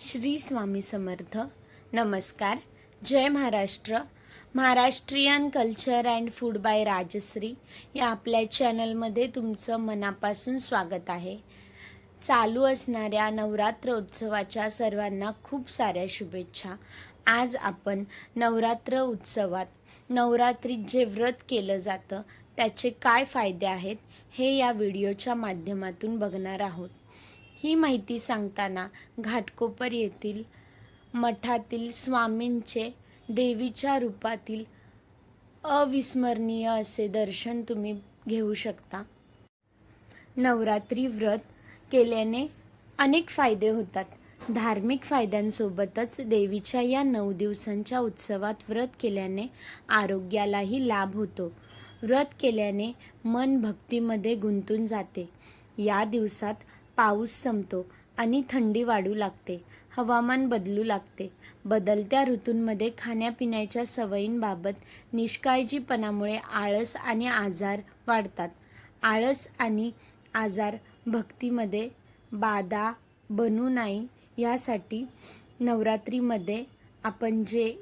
श्री स्वामी समर्थ. नमस्कार. जय Maharashtra. Maharashtrian culture and food by Rajshri या आपल्या चॅनलमध्ये तुमचं मनापासून स्वागत आहे. चालू असणाऱ्या नवरात्र उत्सवाच्या सर्वांना खूप साऱ्या शुभेच्छा. आज आपण नवरात्र उत्सवात नवरात्रीत जे व्रत केलं जातं त्याचे काय फायदे आहेत हे या व्हिडिओच्या माध्यमातून बघणार आहोत. ही माहिती सांगताना घाटकोपर येथील मठातील स्वामींचे देवीच्या रूपातील अविस्मरणीय असे दर्शन तुम्ही घेऊ शकता. नवरात्री व्रत केल्याने अनेक फायदे होतात. धार्मिक फायद्यांसोबतच देवीच्या या नऊ दिवसांच्या उत्सवात व्रत केल्याने आरोग्यालाही लाभ होतो. व्रत केल्याने मन भक्तीमध्ये गुंतून जाते. या दिवसात पाऊस संपतो आणि थंडी वाढू लागते. हवामान बदलू लागते. बदलत्या ऋतूंमध्ये खाण्यापिण्याच्या सवयींबाबत निष्काळजीपणामुळे आळस आणि आजार वाढतात. आळस आणि आजार भक्तीमध्ये बाधा बनू नाही यासाठी नवरात्रीमध्ये आपण जे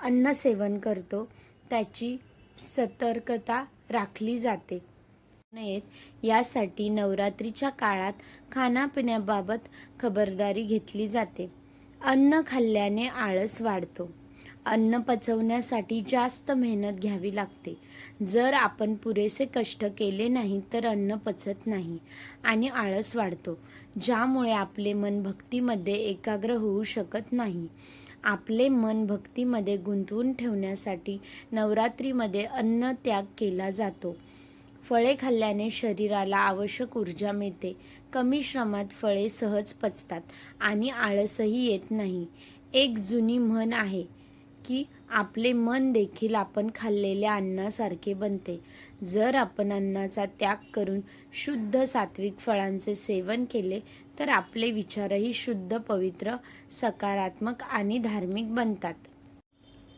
अन्न सेवन करतो त्याची सतर्कता राखली जाते. नयेत यासाठी नवरात्रीच्या काळात खाण्यापिण्याबाबत खबरदारी घेतली जाते. अन्न खाल्ल्याने आळस वाढतो. अन्न पचवण्यासाठी जास्त मेहनत घ्यावी लागते. जर आपण पुरेसे कष्ट केले नाही तर अन्न पचत नाही आणि आळस वाढतो ज्यामुळे आपले मन भक्तीमध्ये एकाग्र होऊ शकत नाही. आपले मन भक्तीमध्ये गुंतवून ठेवण्यासाठी नवरात्रीमध्ये अन्न त्याग केला जातो. फळे खाल्ल्याने शरीराला आवश्यक ऊर्जा मिळते. कमी श्रमात फळे सहज पचतात आणि आळसही येत नाही. एक जुनी म्हण आहे की आपले मन देखील आपण खाल्लेल्या अन्नासारखे बनते. जर आपण अन्नाचा त्याग करून शुद्ध सात्विक फळांचे सेवन केले तर आपले विचारही शुद्ध पवित्र सकारात्मक आणि धार्मिक बनतात.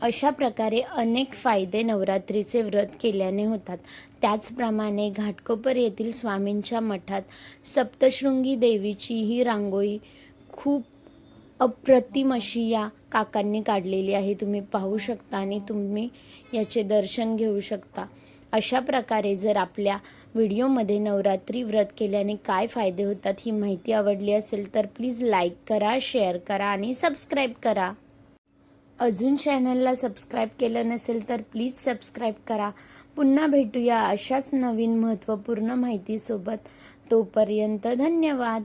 अशा प्रकारे अनेक फायदे नवरात्रीचे व्रत केल्याने होतात. त्याचप्रमाणे घाटकोपर येथील स्वामींच्या मठात सप्तशृंगी देवीची ही रांगोळी खूप अप्रतिम अशी या काकांनी काढलेली आहे. तुम्ही पाहू शकता आणि तुम्ही याचे दर्शन घेऊ शकता. अशा प्रकारे जर आपल्या व्हिडिओमध्ये नवरात्री व्रत केल्याने काय फायदे होतात ही माहिती आवडली असेल तर प्लीज लाईक करा शेअर करा आणि सबस्क्राईब करा. अजून चॅनलला सबस्क्राईब केलं नसेल तर प्लीज सबस्क्राईब करा. पुन्हा भेटूया अशाच नवीन महत्त्वपूर्ण माहितीसोबत. तोपर्यंत धन्यवाद.